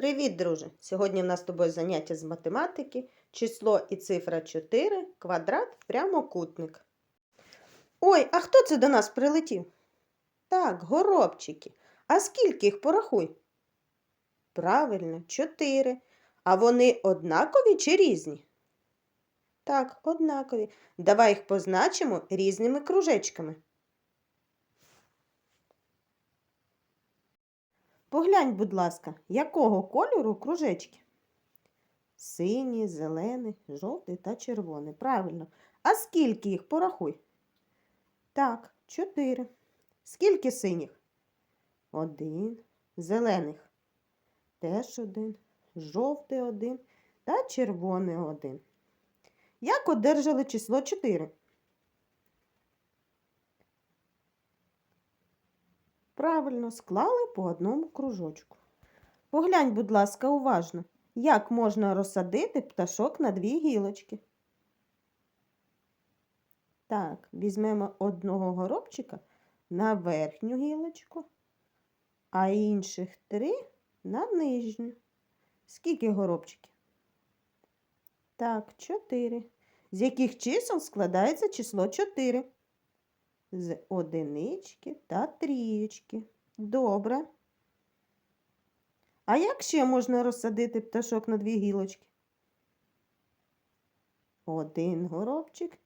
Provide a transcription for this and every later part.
Привіт, друже! Сьогодні в нас з тобою заняття з математики, число і цифра 4, квадрат, прямокутник. Ой, а хто це до нас прилетів? Так, горобчики. А скільки їх порахуй? Правильно, 4. А вони однакові чи різні? Так, однакові. Давай їх позначимо різними кружечками. Поглянь, будь ласка, якого кольору кружечки? Синій, зелений, жовтий та червоний. Правильно. А скільки їх порахуй? Так, чотири. Скільки синіх? Один. Зелених. Теж один. Жовтий один та червоний один. Як одержали число 4? Правильно, склали по одному кружочку. Поглянь, будь ласка, уважно, як можна розсадити пташок на дві гілочки. Так, візьмемо одного горобчика на верхню гілочку, а інших три на нижню. Скільки горобчиків? Так, чотири. З яких чисел складається число 4? З одинички та трієчки. Добре. А як ще можна розсадити пташок на дві гілочки? Один горобчик,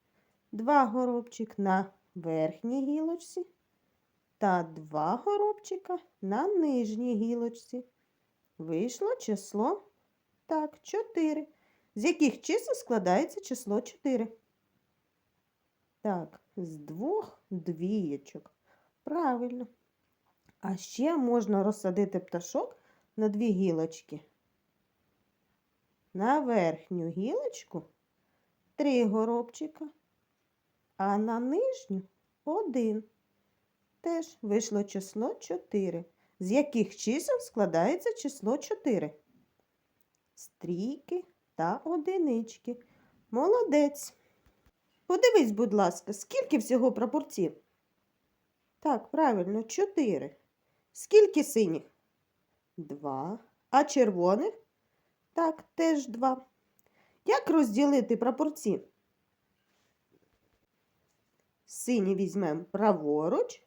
два горобчик на верхній гілочці та два горобчика на нижній гілочці. Вийшло число так, 4. З яких чисел складається число 4? Так, з двох двієчок. Правильно. А ще можна розсадити пташок на дві гілочки. На верхню гілочку три горобчика, а на нижню один. Теж вийшло число 4. З яких чисел складається число 4? Стрійки та одинички. Молодець. Подивись, будь ласка, скільки всього прапорців? Так, правильно, чотири. Скільки синіх? Два. А червоних? Так, теж два. Як розділити прапорці? Сині візьмемо праворуч,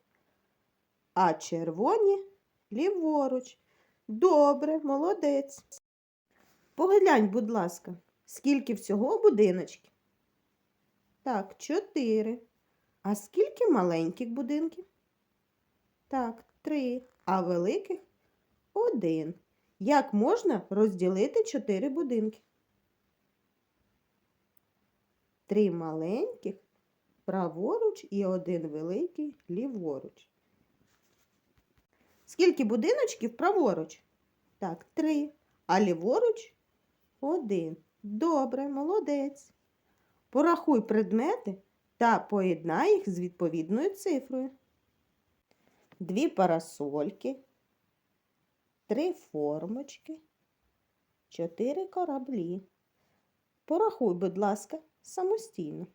а червоні ліворуч. Добре, молодець. Поглянь, будь ласка, скільки всього будиночків? Так, чотири. А скільки маленьких будинків? Так, три. А великих один. Як можна розділити чотири будинки? Три маленьких праворуч і один великий ліворуч. Скільки будиночків праворуч? Так, три. А ліворуч один. Добре, молодець. Порахуй предмети та поєднай їх з відповідною цифрою. Дві парасольки, три формочки, чотири кораблі. Порахуй, будь ласка, самостійно.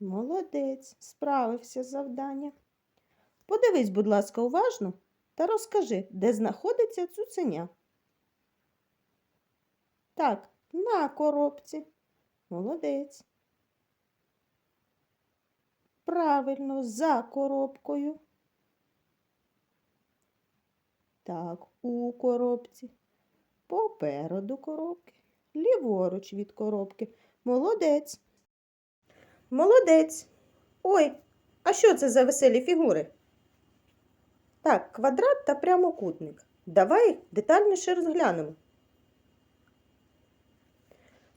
Молодець, справився з завданням. Подивись, будь ласка, уважно та розкажи, де знаходиться цуценя. Так, на коробці. Молодець. Правильно, за коробкою. Так, у коробці. Попереду коробки. Ліворуч від коробки. Молодець. Молодець. Ой, а що це за веселі фігури? Так, квадрат та прямокутник. Давай детальніше розглянемо.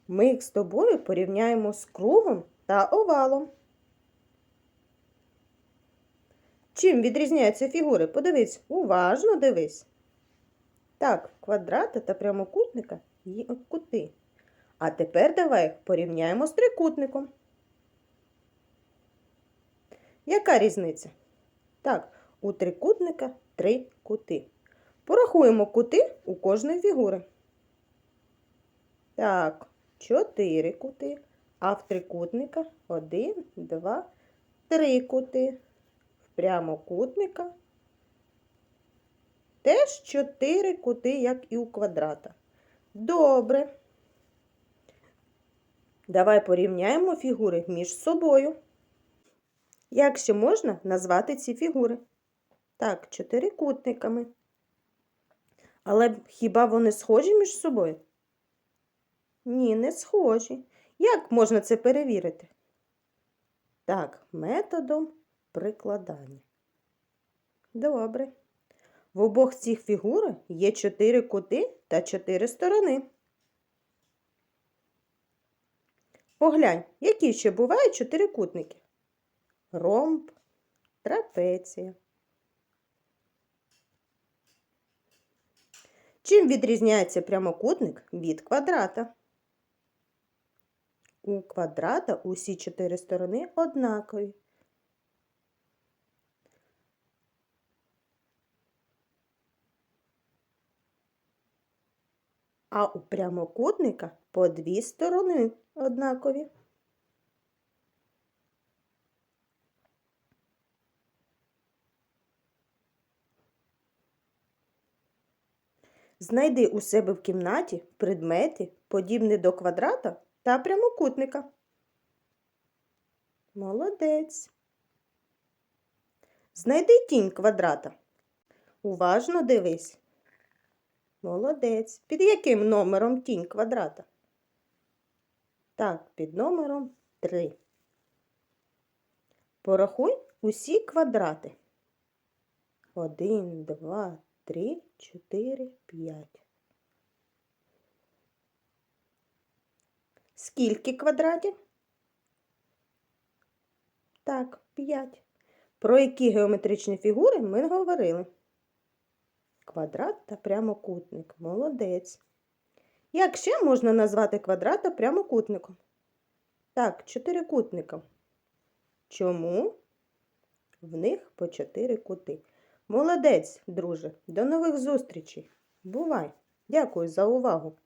Ми їх з тобою порівняємо з кругом та овалом. Чим відрізняються фігури? Подивись, уважно дивись. Так, квадрата та прямокутника є кути. А тепер давай порівняємо з трикутником. Яка різниця? Так, у трикутника три кути. Порахуємо кути у кожної фігури. Так, чотири кути, а в трикутника один, два, три кути. В прямокутника Теж чотири кути, як і у квадрата. Добре. Давай порівняємо фігури між собою. Як ще можна назвати ці фігури? Так, чотирикутниками. Але хіба вони схожі між собою? Ні, не схожі. Як можна це перевірити? Так, методом прикладання. Добре. В обох цих фігурах є чотири кути та чотири сторони. Поглянь, які ще бувають чотирикутники? Ромб, трапеція. Чим відрізняється прямокутник від квадрата? У квадрата усі чотири сторони однакові. А у прямокутника по дві сторони однакові. Знайди у себе в кімнаті предмети, подібні до квадрата та прямокутника. Молодець. Знайди тінь квадрата. Уважно дивись. Молодець. Під яким номером тінь квадрата? Так, під номером 3. Порахуй усі квадрати. 1, 2, 3, 4, 5. Скільки квадратів? Так, 5. Про які геометричні фігури ми говорили? Квадрат та прямокутник. Молодець. Як ще можна назвати квадрат та прямокутником? Так, чотирикутником. Чому? В них по чотири кути. Молодець, друже. До нових зустрічей. Бувай. Дякую за увагу.